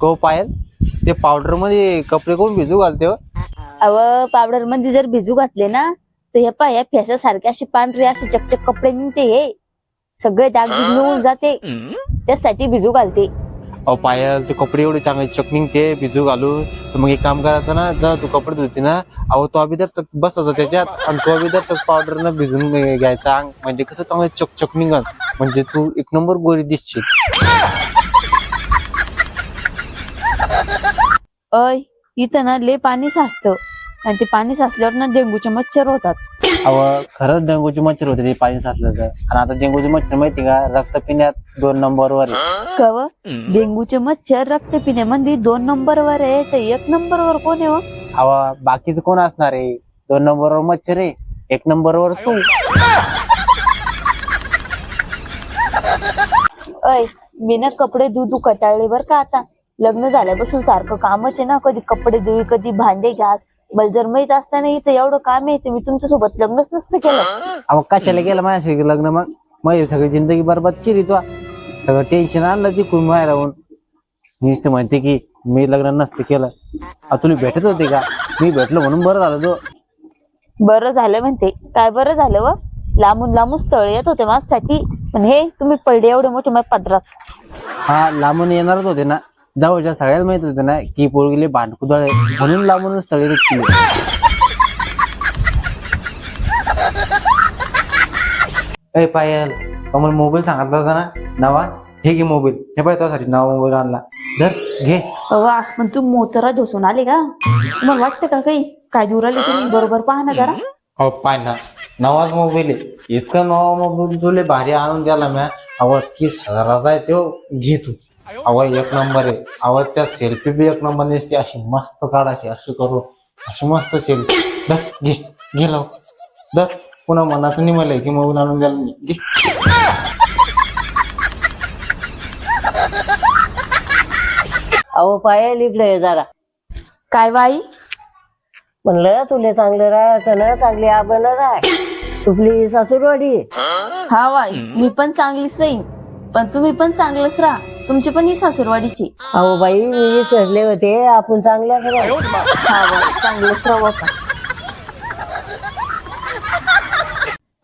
को पायल ते पावडरमध्ये कपडे कोण भिजू घालते हो? अव पावडरमध्ये जर भिजू घातले ना तर हे पाय फेसासारखे असे पांढरे असे चकचक कपडे निघते हे. सगळे दाग बिग निघून जाते. त्यासाठी भिजू घालते. अहो पायल ते कपडे एवढे चांगले चकनिंग ते भिजू घालू. तर मग एक काम करायचं ना जर तू कपडे धुते ना. अहो तो अभिदर सक बसायचा त्याच्यात. आणि तो अभिदर सक पावडर न भिजून घ्यायचा. अंग म्हणजे कसं चांगलं चक चक निघल म्हणजे तू एक नंबर गोरी दिसशील. अय इथं ना लय पाणी साचतं. आणि ते पाणी साचल्यावर ना डेंगूचे मच्छर होतात. अहो खरंच डेंगूची मच्छर होते ते पाणी साचलं तर. आणि आता डेंगूची मच्छर माहिती का? रक्त पिण्यात दोन नंबरवर आहे. कव डेंगूचे मच्छर रक्त पिण्यामध्ये दोन नंबरवर आहे तर एक नंबरवर कोण आहे हो? अहो बाकीचं कोण असणार आहे? दोन नंबरवर मच्छर आहे एक नंबरवर तू. अय मी ना कपडे धुऊ धू कटाळले बर का आता. लग्न झाल्यापासून सारखं कामच आहे ना कधी कपडे धुई कधी भांडे घ्यास. मला जर माहीत असताना इथं एवढं काम आहे तर मी तुमच्यासोबत लग्नच नसतं केलं. अहो कशाला गेलं माझ्या लग्न मग? मग सगळी जिंदगी बरबाद केली तू. सगळं टेन्शन आणलं ती कुण बाहेर राहून तर म्हणते की मी लग्न नसतं केलं. तुला भेटत होते का? मी भेटलो म्हणून बरं झालं तो. बरं झालं म्हणते. काय बरं झालं व? लांबून लांबून स्थळ येत होते माझ्यासाठी. पण हे तुम्ही पडले एवढे मोठे माझ्या पदरात. हा लांबून येणारच होते ना. जवळच्या सगळ्याला माहीत होते ना की पोरगीले भांडकुदळ आहे. म्हणून लांबूनच स्थळी केली ए पायल कमल मोबाईल सांगितला होता ना? नवा हे घे मोबाईल. हे पाय तुझ्यासाठी नवा मोबाईल आणला. धर घे. आज पण तू मोतरा ढोसून आले का? तुम्हाला वाटतं का काही? काय दूर आले तुम्ही? बरोबर पाहा ना जरा. अहो पाय ना. नवाच मोबाईल आहे. इतका नवा मोबाईल तुले भारी आणून द्याला म्या. अहो तीस हजाराचा आहे तो. घे तू. अहो एक नंबर आहे. अहो त्या सेल्फी बी एक नंबर दिसते. अशी मस्त काढायची अशी करू अशी मस्त सेल्फी धर घे घे लाव. धर. पुन्हा मनाचं निमलंय की मोबाईल आणून द्याला मी. घे. अहो पायल इकडे ये जरा. काय बाई? म्हणलं तुले चांगलं राहायचं ना चांगली आबन राह. तुपली सासूरवाडी. हा बाई मी पण चांगलीच राहीन. पण तुम्ही पण चांगलंच राहा. तुमची पण ही सासूरवाडीची. अहो बाई मी विसरले होते. आपण चांगल्याच राह हा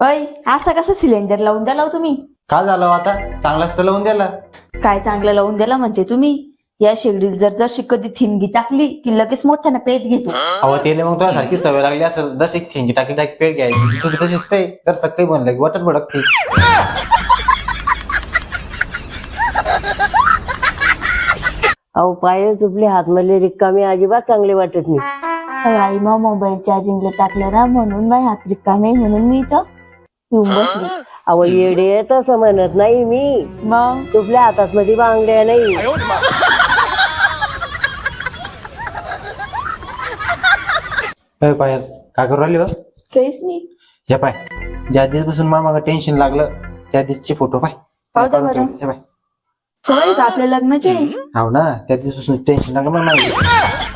बाई असा कसा सिलेंडर लावून द्याला हो तुम्ही? काय झालं हो आता? चांगलाच तर लावून द्याला काय चांगलं लावून द्याला म्हणते तुम्ही? या शेगडीत जर जर कधी थिनगी टाकली की लगेच मोठ्यानं पेट घेतो. अहो त्याला मग तुला सारखी सवय लागली असेल. जशी ठेंगी टाकी टाकी पेट घ्यायची. तुझी तशीच ते. तर सकाळी बनलं की वाटत भडकते. अहो पायल तुपली हातमधली रिकामी अजिबात चांगली वाटत नाही. आई मग मोबाईल चार्जिंगला टाकलं ना म्हणून माझ्या हात रिकामे म्हणून मी इथं येऊन बसले. अहो येडे तसं म्हणत नाही मी. मग? तुपल्या हातात मध्ये बांगड्या नाही. अरे पाय काय करू राहिली बा काहीच नाही. हे पाय ज्या दिवसपासून मामाला टेन्शन लागलं त्या दिवसचे फोटो पाय. पाहू दे बरं. हे पाय. आपल्या लग्नाचे? हो ना त्या दिवसपासून टेन्शन लागलं मला माहिती